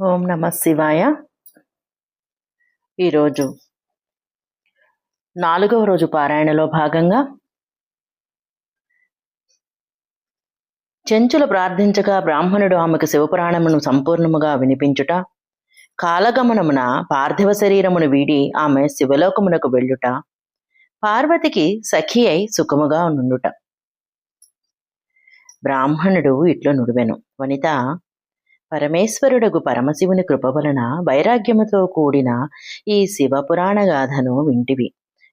ఓం నమ శివాయ. ఈరోజు నాలుగవ రోజు పారాయణలో భాగంగా చెంచులు ప్రార్థించగా బ్రాహ్మణుడు ఆమెకు శివపురాణమును సంపూర్ణముగా వినిపించుట కాలగమనమున పార్థివ శరీరమును వీడి ఆమె శివలోకమునకు వెళ్ళుట పార్వతికి సఖి అయి సుఖముగా నుండుట. బ్రాహ్మణుడు ఇట్లు నుడివెను వనిత పరమేశ్వరుడగు పరమశివుని కృప వలన వైరాగ్యముతో కూడిన ఈ శివపురాణ గాథను వింటివి.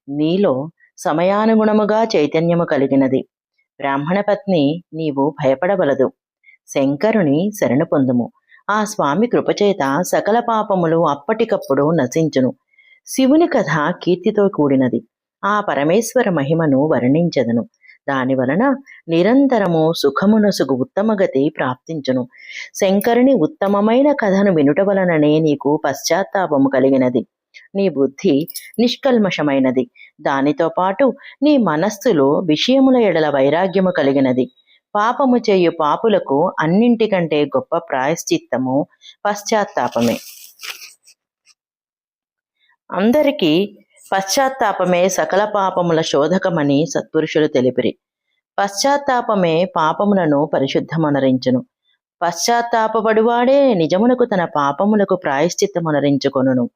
నీలో సమయానుగుణముగా చైతన్యము కలిగినది. బ్రాహ్మణ పత్ని నీవు భయపడవలదు. శంకరుని శరణు పొందుము. ఆ స్వామి కృపచేత సకల పాపములు అప్పటికప్పుడు నశించును. శివుని కథ కీర్తితో కూడినది. ఆ పరమేశ్వర మహిమను వర్ణించదను. దాని వలన నిరంతరము సుఖమునసుగు ఉత్తమగతి ప్రాప్తించును. శంకరుని ఉత్తమమైన కథను వినుట వలననే నీకు పశ్చాత్తాపము కలిగినది. నీ బుద్ధి నిష్కల్మషమైనది. దానితో పాటు నీ మనస్సులో విషయముల ఎడల వైరాగ్యము కలిగినది. పాపము చేయు పాపులకు అన్నింటికంటే గొప్ప ప్రాయశ్చిత్తము పశ్చాత్తాపమే. అందరికీ పశ్చాత్తాపమే సకల పాపముల శోధకమని సత్పురుషులు తెలిపిరి. పశ్చాత్తాపమే పాపములను పరిశుద్ధమనరించును. పశ్చాత్తాపపడువాడే నిజమునకు తన పాపములకు ప్రాయశ్చిత్తమనరించుకొనును.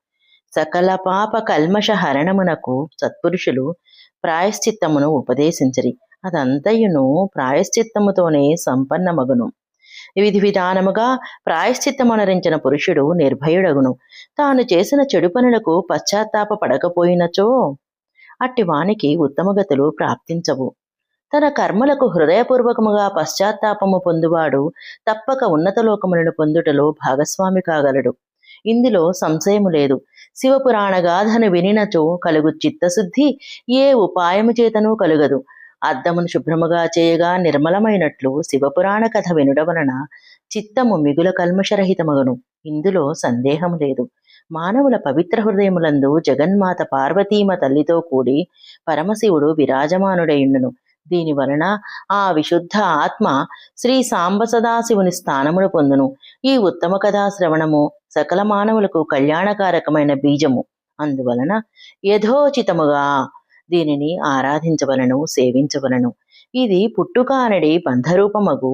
సకల పాప కల్మష హరణమునకు సత్పురుషులు ప్రాయశ్చిత్తమును ఉపదేశించరి. అదంతయును ప్రాయశ్చిత్తముతోనే సంపన్నమగును. విధి విధానముగా ప్రాయశ్చిత్తమనరించిన పురుషుడు నిర్భయుడగును. తాను చేసిన చెడు పనులకు పశ్చాత్తాప పడకపోయినచో అట్టి వానికి ఉత్తమగతులు ప్రాప్తించవు. తన కర్మలకు హృదయపూర్వకముగా పశ్చాత్తాపము పొందువాడు తప్పక ఉన్నత లోకములను పొందుటలో భాగస్వామి కాగలడు. ఇందులో సంశయము లేదు. శివపురాణ గాథను వినినచో కలుగు చిత్తశుద్ధి ఏ ఉపాయము చేతనూ కలుగదు. అద్దమును శుభ్రముగా చేయగా నిర్మలమైనట్లు శివపురాణ కథ వినుడ వలన చిత్తము మిగుల కల్మషరహితమగును. ఇందులో సందేహం లేదు. మానవుల పవిత్ర హృదయములందు జగన్మాత పార్వతీమ తల్లితో కూడి పరమశివుడు విరాజమానుడయుండును. దీని వలన ఆ విశుద్ధ ఆత్మ శ్రీ సాంబ సదాశివుని స్థానమును పొందును. ఈ ఉత్తమ కథా శ్రవణము సకల మానవులకు కళ్యాణకారకమైన బీజము. అందువలన యథోచితముగా దీనిని ఆరాధించవలను సేవించవలను. ఇది పుట్టుకానడి బంధరూపమగు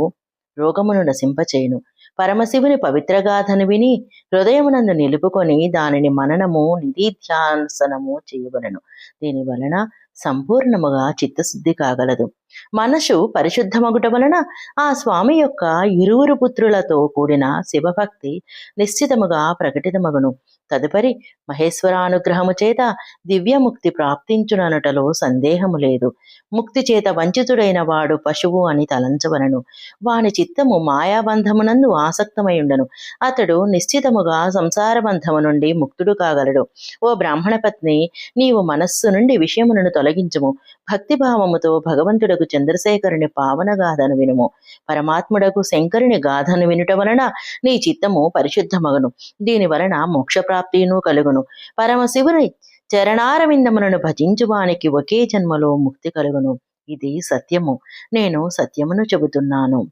రోగమును నశింపచేయును. పరమశివుని పవిత్రగాథను విని హృదయమునందు నిలుపుకొని దానిని మననము నిధిధ్యాసనము చేయవలను. దీని వలన సంపూర్ణముగా చిత్తశుద్ధి కాగలదు. మనసు పరిశుద్ధమగుట వలన ఆ స్వామి యొక్క ఇరువురు పుత్రులతో కూడిన శివభక్తి నిశ్చితముగా ప్రకటితమగును. తదుపరి మహేశ్వరానుగ్రహము చేత దివ్యముక్తి ప్రాప్తించుననుటలో సందేహము లేదు. ముక్తి చేత వంచితుడైన వాడు పశువు అని తలంచవలను. వాని చిత్తము మాయాబంధమునందు ఆసక్తమయుండను అతడు నిశ్చితముగా సంసార బంధము నుండి ముక్తుడు కాగలడు. ఓ బ్రాహ్మణ పత్ని నీవు మనస్సు నుండి విషయములను తొలగించుము. భక్తిభావముతో భగవంతుడకు చంద్రశేఖరుని పావనగాథను వినుము. పరమాత్ముడకు శంకరుని గాథను వినుట వలన నీ చిత్తము పరిశుద్ధమగను. దీని వలన మోక్షప్రాప్తిను కలుగును. పరమశివుని చరణారవిందములను భజించువానికి ఒకే జన్మలో ముక్తి కలుగును. ఇది సత్యము. నేను సత్యమును చెబుతున్నాను.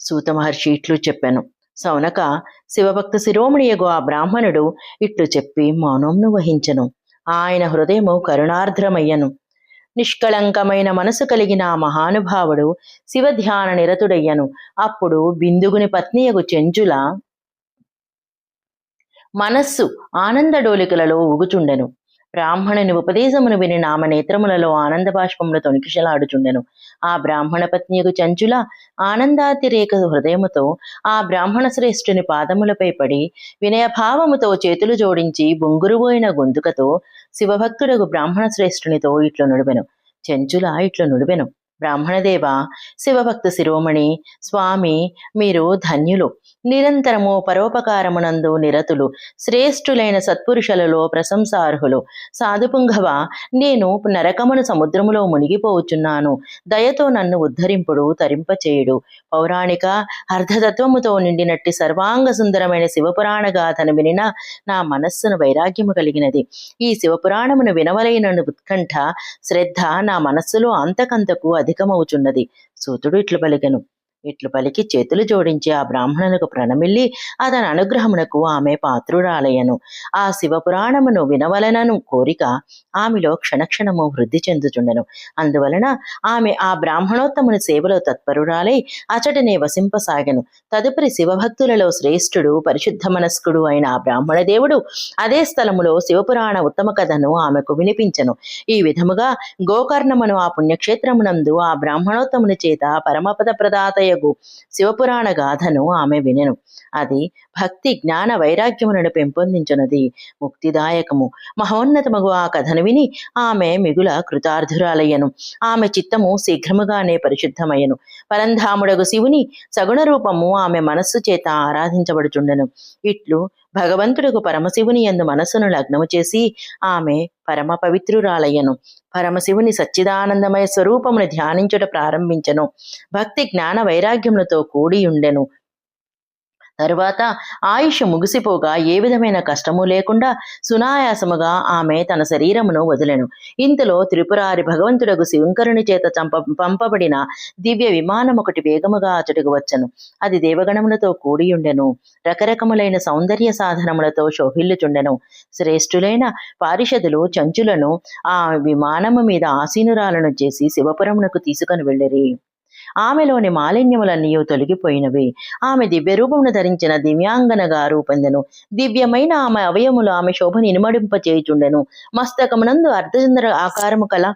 సూత మహర్షి ఇట్లు చెప్పాను. సౌనక శివభక్త శిరోమణియగు ఆ బ్రాహ్మణుడు ఇట్లు చెప్పి మౌనంను వహించను. ఆయన హృదయము కరుణార్ద్రమయ్యను. నిష్కళంకమైన మనసు కలిగిన ఆ మహానుభావుడు శివధ్యాన నిరతుడయ్యను. అప్పుడు బిందుగుని పత్నియగు చెంచుల మనస్సు ఆనందడోలికలలో ఊగుచుండెను. బ్రాహ్మణుని ఉపదేశమును విని నామ నేత్రములలో ఆనంద బాష్పములు తొణికిషలాడుచుండెను. ఆ బ్రాహ్మణ పత్నియకు చంచుల ఆనందాతిరేక హృదయముతో ఆ బ్రాహ్మణ శ్రేష్ఠుని పాదములపై పడి వినయభావముతో చేతులు జోడించి బొంగురుబోయిన గొంతుకతో శివభక్తుడకు బ్రాహ్మణ శ్రేష్ఠునితో ఇట్లు నుడివెను చెంచుల ఇట్లు నుడివెను బ్రాహ్మణదేవ శివభక్త శిరోమణి స్వామి మీరు ధన్యులు. నిరంతరము పరోపకారమునందు నిరతులు శ్రేష్ఠులైన సత్పురుషులలో ప్రశంసార్హులు. సాధుపుంగవ నేను నరకమును సముద్రములో మునిగిపోవుచున్నాను దయతో నన్ను ఉద్ధరింపుడు తరింపచేయుడు. పౌరాణిక అర్ధతత్వముతో నిండినట్టి సర్వాంగ సుందరమైన శివపురాణ గాథను వినిన నా మనస్సును వైరాగ్యము కలిగినది. ఈ శివపురాణమును వినవలైన ఉత్కంఠ శ్రద్ధ నా మనస్సులో అంతకంతకు అది అధికమవుచున్నది. సూతుడు ఇట్లు పలికెను ఇట్లు పలికి చేతులు జోడించి ఆ బ్రాహ్మణులకు ప్రణమిల్లి అతని అనుగ్రహమునకు ఆమె పాత్రురాలయను ఆ శివపురాణమును వినవలనను కోరిక ఆమెలో క్షణక్షణము వృద్ధి చెందుచుండెను. అందువలన ఆమె ఆ బ్రాహ్మణోత్తముని సేవలో తత్పరురాలై అచటనే వసింపసాగెను. తదుపరి శివభక్తులలో శ్రేష్ఠుడు పరిశుద్ధ మనస్కుడు అయిన ఆ బ్రాహ్మణ దేవుడు అదే స్థలములో శివపురాణ ఉత్తమ కథను ఆమెకు వినిపించెను. ఈ విధముగా గోకర్ణమును ఆ పుణ్యక్షేత్రమునందు ఆ బ్రాహ్మణోత్తముని చేత పరమపద ప్రదాతయ శివపురాణ గాథను ఆమె వినెను. అది భక్తి జ్ఞాన వైరాగ్యములను పెంపొందించినది. ముక్తిదాయకము. మహోన్నతమగు ఆ కథను విని ఆమె మిగుల కృతార్థురాలయ్యను. ఆమె చిత్తము శీఘ్రముగానే పరిశుద్ధమయ్యను. పరంధాముడగు శివుని సగుణ రూపము ఆమె మనస్సు చేత ఆరాధించబడుచుండెను. ఇట్లు భగవంతుడుకు పరమశివుని యందు మనస్సును లగ్నము చేసి ఆమె పరమ పవిత్రురాలయ్యను. పరమశివుని సచ్చిదానందమయ స్వరూపమును ధ్యానించుట ప్రారంభించెను. భక్తి జ్ఞాన వైరాగ్యములతో కూడి ఉండెను తరువాత ఆయుష్ ముగిసిపోగా ఏ విధమైన కష్టము లేకుండా సునాయాసముగా ఆమె తన శరీరమును వదిలెను. ఇంతలో త్రిపురారి భగవంతుడకు శివంకరుని చేత చంప పంపబడిన దివ్య విమానం ఒకటి వేగముగా అచటకు వచ్చెను. అది దేవగణములతో కూడియుండెను. రకరకములైన సౌందర్య సాధనములతో శోభిల్లుచుండెను. శ్రేష్ఠులైన పారిషదులు చంచులను ఆ విమానము మీద ఆసీనురాలను చేసి శివపురమునకు తీసుకొని వెళ్ళిరి. ఆమెలోని మాలిన్యములన్నీ తొలగిపోయినవి. ఆమె దివ్య రూపమును ధరించిన దివ్యాంగనగా రూపొందెను. దివ్యమైన ఆమె అవయములు ఆమె శోభను ఇనుమడింప చేయుచుండెను మస్తకమునందు అర్ధచంద్ర ఆకారము కల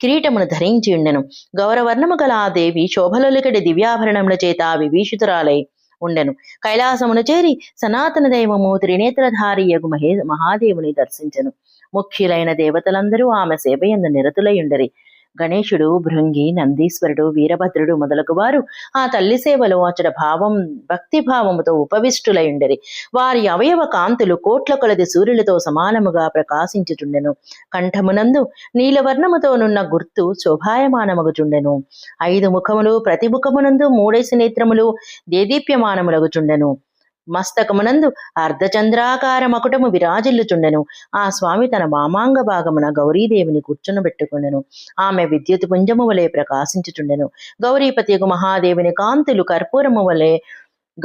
కిరీటమును ధరించి ఉండెను గౌరవర్ణము గల ఆ దేవి శోభలొలికడి దివ్యాభరణముల చేత విభీషితురాలై ఉండెను. కైలాసమును చేరి సనాతన దైవము త్రినేత్రధారి యగు మహే మహాదేవుని దర్శించెను. ముఖ్యులైన దేవతలందరూ ఆమె సేవయందు నిరతులై ఉండరి. గణేశుడు భృంగి నందీశ్వరుడు వీరభద్రుడు మొదలగు వారు ఆ తల్లి సేవలో అచట భావం భక్తి భావముతో ఉపవిష్టులై ఉండరి వారి అవయవ కాంతులు కోట్ల కొలది సూర్యులతో సమానముగా ప్రకాశించుచుండెను. కంఠమునందు నీలవర్ణముతోనున్న గుర్తు శోభాయమానమగుచుండెను. ఐదు ముఖములు ప్రతి ముఖమునందు మూడేసి నేత్రములు దేదీప్యమానములగుచుండెను. మస్తకమునందు అర్ధచంద్రాకార మకుటము విరాజిల్లుచుండెను. ఆ స్వామి తన వామాంగ భాగమున గౌరీదేవిని కూర్చునబెట్టుకుండెను. ఆమె విద్యుత్ పుంజము వలె ప్రకాశించుచుండెను. గౌరీపతియగు మహాదేవిని కాంతులు కర్పూరము వలె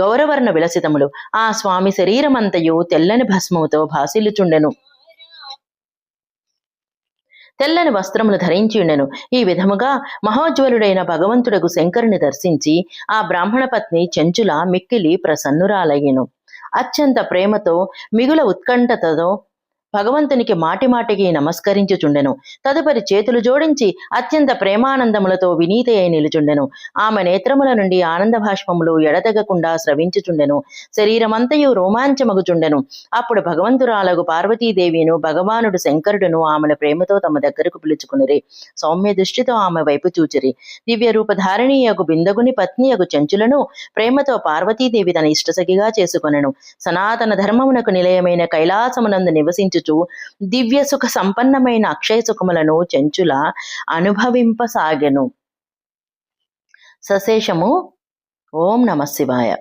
గౌరవర్ణ విలసితములు. ఆ స్వామి శరీరమంతయు తెల్లని భస్మముతో భాసిల్లుచుండెను. తెల్లని వస్త్రములు ధరించి ఉండెను. ఈ విధముగా మహోజ్వలుడైన భగవంతుడకు శంకరుని దర్శించి ఆ బ్రాహ్మణ పత్ని చెంచుల మిక్కిలి ప్రసన్నురాలయ్యెను. అత్యంత ప్రేమతో మిగుల ఉత్కంఠతతో భగవంతునికి మాటి మాటికి నమస్కరించుచుండెను. తదుపరి చేతులు జోడించి అత్యంత ప్రేమానందములతో వినీత అయి నిలుచుండెను. ఆమె నేత్రముల నుండి ఆనంద భాష్పములు ఎడతెగకుండా స్రవించుచుండెను. శరీరమంతయు రోమాంచమగుచుండెను. అప్పుడు భగవంతురాలకు పార్వతీదేవిను భగవానుడు శంకరుడును ఆమెను ప్రేమతో తమ దగ్గరకు పిలుచుకునిరి. సౌమ్య దృష్టితో ఆమె వైపు చూచిరి. దివ్య రూపధారిణీయగు బిందగుని పత్నియకు చెంచులను ప్రేమతో పార్వతీదేవి తన ఇష్టసఖిగా చేసుకొనెను. సనాతన ధర్మమునకు నిలయమైన కైలాసమునందు చెంచుచు దివ్య సుఖ సంపన్నమైన అక్షయ సుఖములను చెంచుల అనుభవింపసాగెను. సశేషము. ఓం నమ శివాయ.